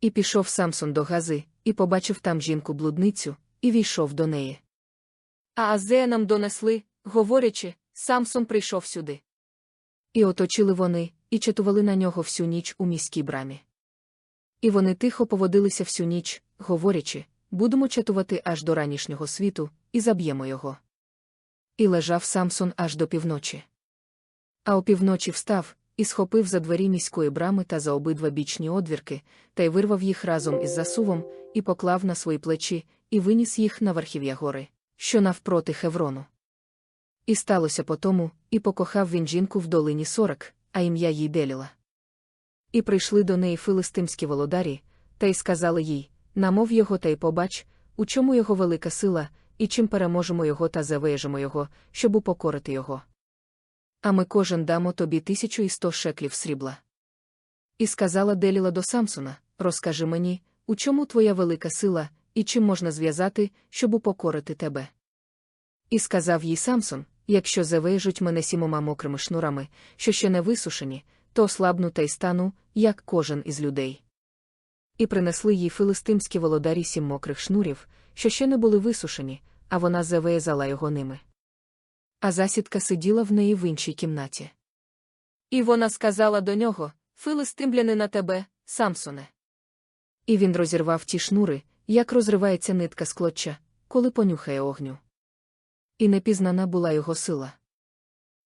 І пішов Самсон до Гази, і побачив там жінку-блудницю, і війшов до неї. А Азея нам донесли, говорячи, Самсон прийшов сюди. І оточили вони, і чатували на нього всю ніч у міській брамі. І вони тихо поводилися всю ніч, говорячи, будемо чатувати аж до ранішнього світу, і заб'ємо його. І лежав Самсон аж до півночі. А опівночі встав, і схопив за двері міської брами та за обидва бічні одвірки, та й вирвав їх разом із засувом, і поклав на свої плечі, і виніс їх на верхів'я гори, що навпроти Хеврону. І сталося по тому, і покохав він жінку в долині сорок, а ім'я їй Деліла. І прийшли до неї филистимські володарі, та й сказали їй намов його та й побач, у чому його велика сила, і чим переможемо його та завежемо його, щоб упокорити його. А ми кожен дамо тобі тисячу і сто шеклів срібла. І сказала Деліла до Самсона Розкажи мені, у чому твоя велика сила, і чим можна зв'язати, щоб упокорити тебе. І сказав їй Самсон якщо завежуть мене сімома мокрими шнурами, що ще не висушені, то ослабну та й стану, як кожен із людей. І принесли їй филистимські володарі сім мокрих шнурів, що ще не були висушені, а вона зав'язала його ними. А засідка сиділа в неї в іншій кімнаті. І вона сказала до нього Филистимляни на тебе, Самсоне. І він розірвав ті шнури, як розривається нитка з клоча, коли понюхає огню. І непізнана була його сила.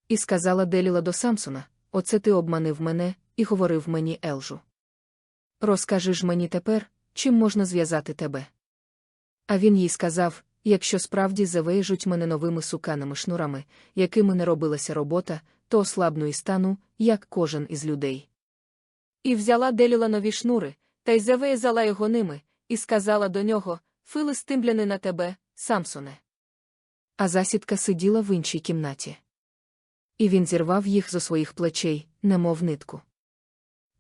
І сказала Деліла до Самсона Оце ти обманив мене і говорив мені Елжу. Розкажи ж мені тепер, чим можна зв'язати тебе. А він їй сказав якщо справді завежуть мене новими суканими шнурами, якими не робилася робота, то ослабну і стану, як кожен із людей. І взяла Деліла нові шнури, та й зав'язала його ними, і сказала до нього Филистимляни на тебе, Самсоне. А засідка сиділа в іншій кімнаті. І він зірвав їх зо своїх плечей, немов нитку.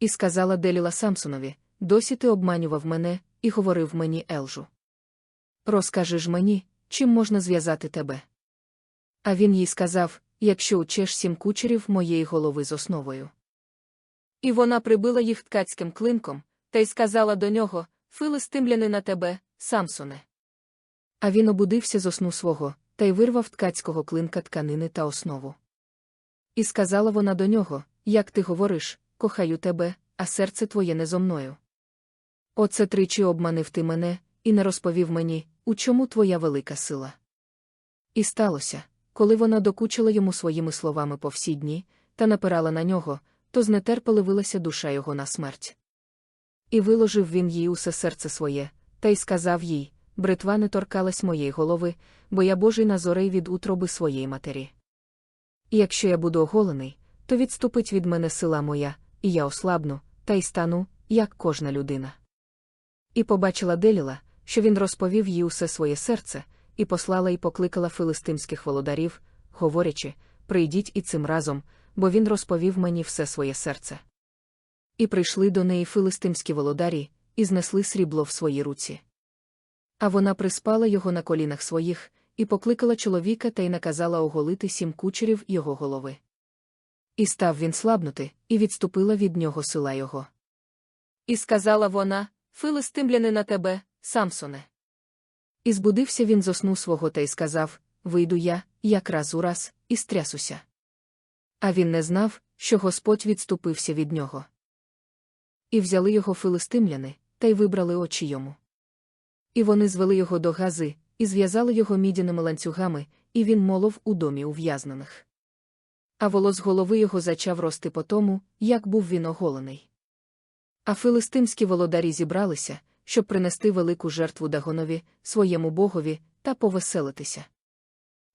І сказала Деліла Самсонові Досі ти обманював мене і говорив мені Елжу. Розкажи ж мені, чим можна зв'язати тебе. А він їй сказав якщо учеш сім кучерів моєї голови з основою. І вона прибила їх ткацьким клинком, та й сказала до нього Филистимляни на тебе, Самсоне. А він обудився з осну свого, та й вирвав ткацького клинка тканини та основу. І сказала вона до нього Як ти говориш, кохаю тебе, а серце твоє не зо мною. Оце тричі обманив ти мене, і не розповів мені, у чому твоя велика сила. І сталося, коли вона докучила йому своїми словами по всі дні, та напирала на нього, то знетерпеливилася душа його на смерть. І виложив він їй усе серце своє, та й сказав їй бритва не торкалась моєї голови, бо я божий назорей від утроби своєї матері. І якщо я буду оголений, то відступить від мене сила моя, і я ослабну, та й стану, як кожна людина. І побачила Деліла, що він розповів їй усе своє серце, і послала і покликала филистимських володарів, говорячи прийдіть і цим разом, бо він розповів мені все своє серце. І прийшли до неї филистимські володарі, і знесли срібло в своїй руці. А вона приспала його на колінах своїх, і покликала чоловіка та й наказала оголити сім кучерів його голови. І став він слабнути, і відступила від нього сила його. І сказала вона Филистимляни на тебе, Самсоне. І збудився він з свого та й сказав Вийду я, якраз ураз, і стрясуся. А він не знав, що Господь відступився від нього. І взяли його филистимляни, та й вибрали очі йому. І вони звели його до гази, і зв'язали його мідяними ланцюгами, і він молов у домі ув'язнених. А волос голови його зачав рости по тому, як був він оголений. А филистимські володарі зібралися, щоб принести велику жертву Дагонові, своєму богові, та повеселитися.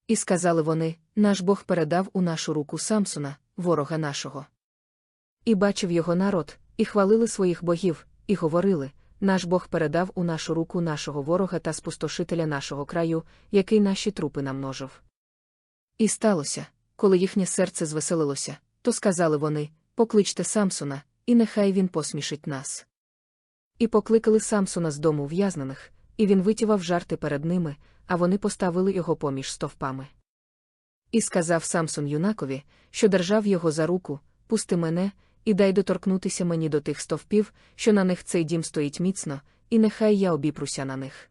І сказали вони наш Бог передав у нашу руку Самсона, ворога нашого. І бачив його народ, і хвалили своїх богів, і говорили наш Бог передав у нашу руку нашого ворога та спустошителя нашого краю, який наші трупи намножив. І сталося, коли їхнє серце звеселилося, то сказали вони Покличте Самсона, і нехай він посмішить нас. І покликали Самсона з дому в'язнених, і він витівав жарти перед ними, а вони поставили його поміж стовпами. І сказав Самсон юнакові, що держав його за руку Пусти мене, і дай доторкнутися мені до тих стовпів, що на них цей дім стоїть міцно, і нехай я обіпруся на них.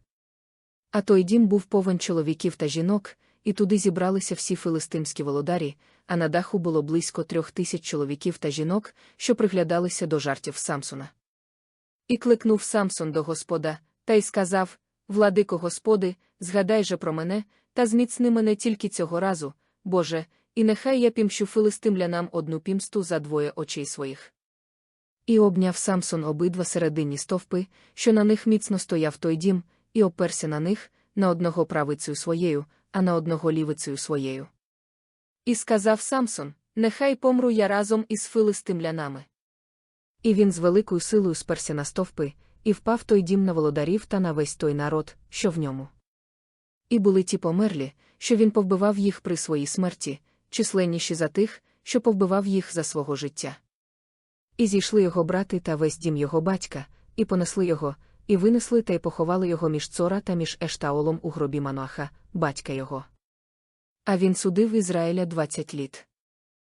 А той дім був повен чоловіків та жінок, і туди зібралися всі филистимські володарі, а на даху було близько трьох тисяч чоловіків та жінок, що приглядалися до жартів Самсона. І кликнув Самсон до Господа, та й сказав Владико Господи, згадай же про мене, та зміцни мене тільки цього разу, Боже, і нехай я пімщу филистимлянам одну пімсту за двоє очей своїх. І обняв Самсон обидва серединні стовпи, що на них міцно стояв той дім, і оперся на них, на одного правицею своєю, а на одного лівицею своєю. І сказав Самсон: Нехай помру я разом із филистимлянами. І він з великою силою сперся на стовпи, і впав той дім на володарів та на весь той народ, що в ньому. І були ті померлі, що він повбивав їх при своїй смерті, численніші за тих, що повбивав їх за свого життя. І зійшли його брати та весь дім його батька, і понесли його, і винесли та й поховали його між цора та між Ештаолом у гробі Мануаха, батька його. А він судив Ізраїля двадцять літ.